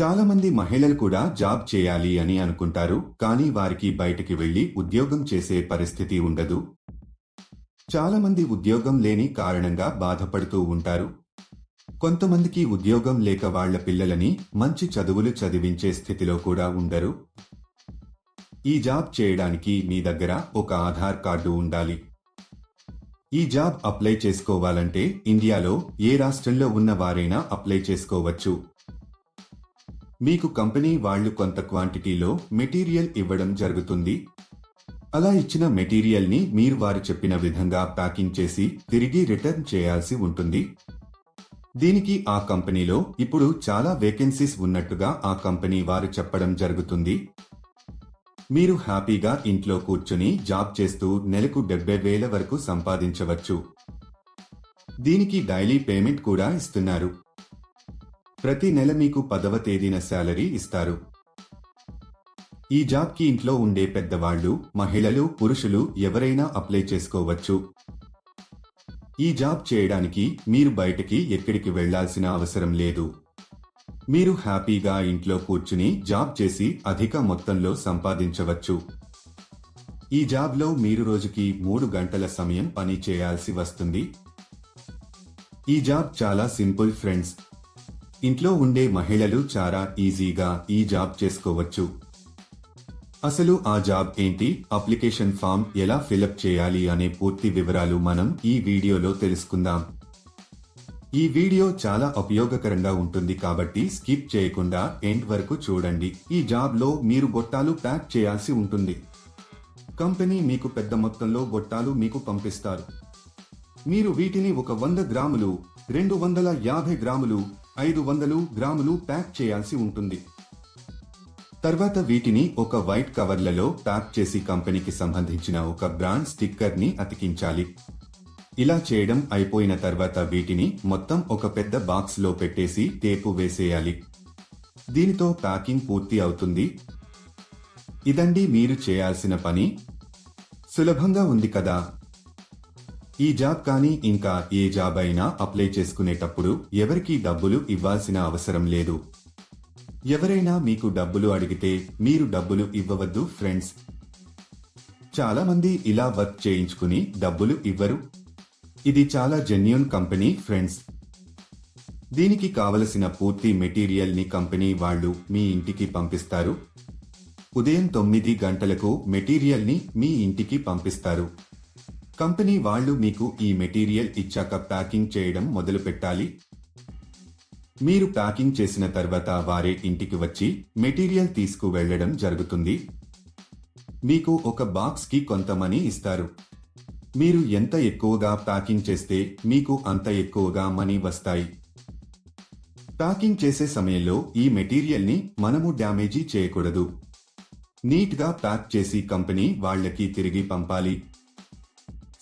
చాలా మంది మహిళలు కూడా జాబ్ చేయాలి అని అనుకుంటారు కానీ వారికి బయటికి వెళ్ళి ఉద్యోగం చేసే పరిస్థితి ఉండదు. చాలా మంది ఉద్యోగం లేని కారణంగా బాధపడుతూ ఉంటారు. కొంతమందికి ఉద్యోగం లేక వాళ్ళ పిల్లలని మంచి చదువులు చదివించే స్థితిలో కూడా ఉండరు. ఈ జాబ్ చేయడానికి మీ దగ్గర ఒక ఆధార్ కార్డు ఉండాలి. ఈ జాబ్ అప్లై చేసుకోవాలంటే ఇండియాలో ఏ రాష్ట్రంలో ఉన్న వారైనా అప్లై చేసుకోవచ్చు. మీకు కంపెనీ వాళ్ళు కొంత క్వాంటిటీలో మెటీరియల్ ఇవ్వడం జరుగుతుంది. అలా ఇచ్చిన మెటీరియల్ని మీరు వారు చెప్పిన విధంగా ప్యాకింగ్ చేసి తిరిగి రిటర్న్ చేయాల్సి ఉంటుంది. దీనికి ఆ కంపెనీలో ఇప్పుడు చాలా వేకెన్సీస్ ఉన్నట్టుగా ఆ కంపెనీ వారు చెప్పడం జరుగుతుంది. మీరు హ్యాపీగా ఇంట్లో కూర్చుని జాబ్ చేస్తూ నెలకు డెబ్బై వేల వరకు సంపాదించవచ్చు. దీనికి డైలీ పేమెంట్ కూడా ఇస్తున్నారు. ప్రతి నెల మీకు పదవ తేదీన శాలరీ ఇస్తారు. ఈ జాబ్కి ఇంట్లో ఉండే పెద్దవాళ్ళు మహిళలు పురుషులు ఎవరైనా అప్లై చేసుకోవచ్చు. ఈ జాబ్ చేయడానికి మీరు బయటకి ఎక్కడికి వెళ్ళాల్సిన అవసరం లేదు. మీరు హ్యాపీగా ఇంట్లో కూర్చుని జాబ్ చేసి అధిక మొత్తంలో సంపాదించవచ్చు. ఈ జాబ్లో మీరు రోజుకి మూడు గంటల సమయం పని చేయాల్సి వస్తుంది. ఈ జాబ్ చాలా సింపుల్ ఫ్రెండ్స్. ఇంట్లో ఉండే మహిళలు చాలా ఈజీగా ఈ జాబ్ చేసుకోవచ్చు. అసలు ఆ జాబ్ ఏంటి? అప్లికేషన్ ఫామ్ ఎలా ఫిలప్ చేయాలి అనే పూర్తి వివరాలు మనం ఈ వీడియోలో తెలుసుకుందాం. ఈ వీడియో చాలా ఉపయోగకరంగా ఉంటుంది కాబట్టి స్కిప్ చేయకుండా ఎండ్ వరకు చూడండి. ఈ జాబ్లో మీరు గొట్టాలు ప్యాక్ చేయాల్సి ఉంటుంది. కంపెనీ మీకు పెద్ద మొత్తంలో గొట్టాలు మీకు పంపిస్తారు. మీరు వీటిని ఒక వంద గ్రాములు రెండు వందల యాభై గ్రాములు ఐదు వందలు గ్రాములు ప్యాక్ చేయాల్సి ఉంటుంది. తర్వాత వీటిని ఒక వైట్ కవర్లలో ప్యాక్ చేసి కంపెనీకి సంబంధించిన ఒక బ్రాండ్ స్టిక్కర్ని అతికించాలి. ఇలా చేయడం అయిపోయిన తర్వాత వీటిని మొత్తం ఒక పెద్ద బాక్స్లో పెట్టేసి టేపు వేసేయాలి. దీనితో ప్యాకింగ్ పూర్తి అవుతుంది. ఇదండి మీరు చేయాల్సిన పని. సులభంగా ఉంది కదా. ఈ జాబ్ కానీ ఇంకా ఏ జాబ్ అయినా అప్లై చేసుకునేటప్పుడు ఎవరికీ డబ్బులు ఇవ్వాల్సిన అవసరం లేదు. ఎవరైనా మీకు డబ్బులు అడిగితే మీరు డబ్బులు ఇవ్వవద్దు ఫ్రెండ్స్. చాలా మంది ఇలా వర్క్ చేయించుకుని డబ్బులు ఇవ్వరు. ఇది చాలా జెన్యున్ కంపెనీ ఫ్రెండ్స్. దీనికి కావలసిన పూర్తి మెటీరియల్ని కంపెనీ వాళ్ళు మీ ఇంటికి పంపిస్తారు. ఉదయం తొమ్మిది గంటలకు మెటీరియల్ని మీ ఇంటికి పంపిస్తారు. కంపెనీ వాళ్ళు మీకు ఈ మెటీరియల్ ఇచ్చాక ప్యాకింగ్ చేయడం మొదలు పెట్టాలి. మీరు ప్యాకింగ్ చేసిన తర్వాత వారే ఇంటికి వచ్చి మెటీరియల్ తీసుకు వెళ్ళడం జరుగుతుంది. మీకు ఒక బాక్స్కి కొంత మనీ ఇస్తారు. మీరు ఎంత ఎక్కువగా ప్యాకింగ్ చేస్తే మీకు అంత ఎక్కువగా మనీ వస్తాయి. ప్యాకింగ్ చేసే సమయంలో ఈ మెటీరియల్ని మనము డ్యామేజీ చేయకూడదు. నీట్గా ప్యాక్ చేసి కంపెనీ వాళ్ళకి తిరిగి పంపాలి.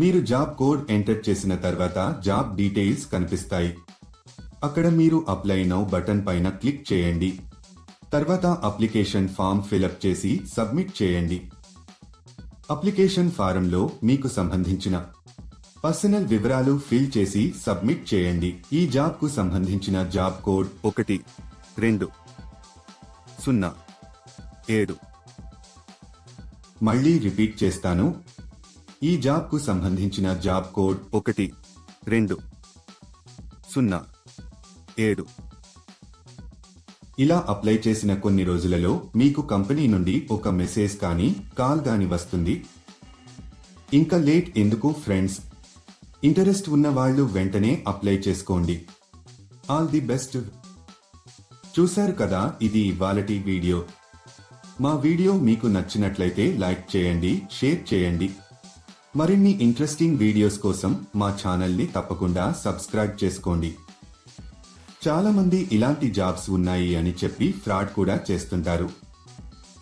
మీరు జాబ్ కోడ్ ఎంటర్ చేసిన తర్వాత జాబ్ డీటెయిల్స్ కనిపిస్తాయి. అక్కడ మీరు అప్లై నౌ బటన్ పైన క్లిక్ చేయండి. తర్వాత అప్లికేషన్ ఫామ్ ఫిలప్ చేసి సబ్మిట్ చేయండి. అప్లికేషన్ ఫారంలో మీకు సంబంధించిన పర్సనల్ వివరాలు ఫిల్ చేసి సబ్మిట్ చేయండి. ఈ జాబ్కు సంబంధించిన జాబ్ కోడ్ ఒకటి రెండు సున్నా ఏడు. మళ్ళీ రిపీట్ చేస్తాను. ఈ జాబ్కు సంబంధించిన జాబ్ కోడ్ ఒకటి రెండు సున్నా ఏడు. ఇలా అప్లై చేసిన కొన్ని రోజులలో మీకు కంపెనీ నుండి ఒక మెసేజ్ కానీ కాల్ గాని వస్తుంది. ఇంకా లేట్ ఎందుకు ఫ్రెండ్స్? ఇంటరెస్ట్ ఉన్న వాళ్ళు వెంటనే అప్లై చేసుకోండి. All the best. చూశారు కదా ఇది ఇవాళటి వీడియో. మా వీడియో మీకు నచ్చినట్లయితే లైక్ చేయండి షేర్ చేయండి. మరిన్ని ఇంట్రెస్టింగ్ వీడియోస్ కోసం మా ఛానల్ని తప్పకుండా సబ్స్క్రైబ్ చేసుకోండి. చాలా మంది ఇలాంటి జాబ్స్ ఉన్నాయి అని చెప్పి ఫ్రాడ్ కూడా చేస్తుంటారు.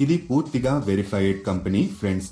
ఇది పూర్తిగా వెరిఫైడ్ కంపెనీ ఫ్రెండ్స్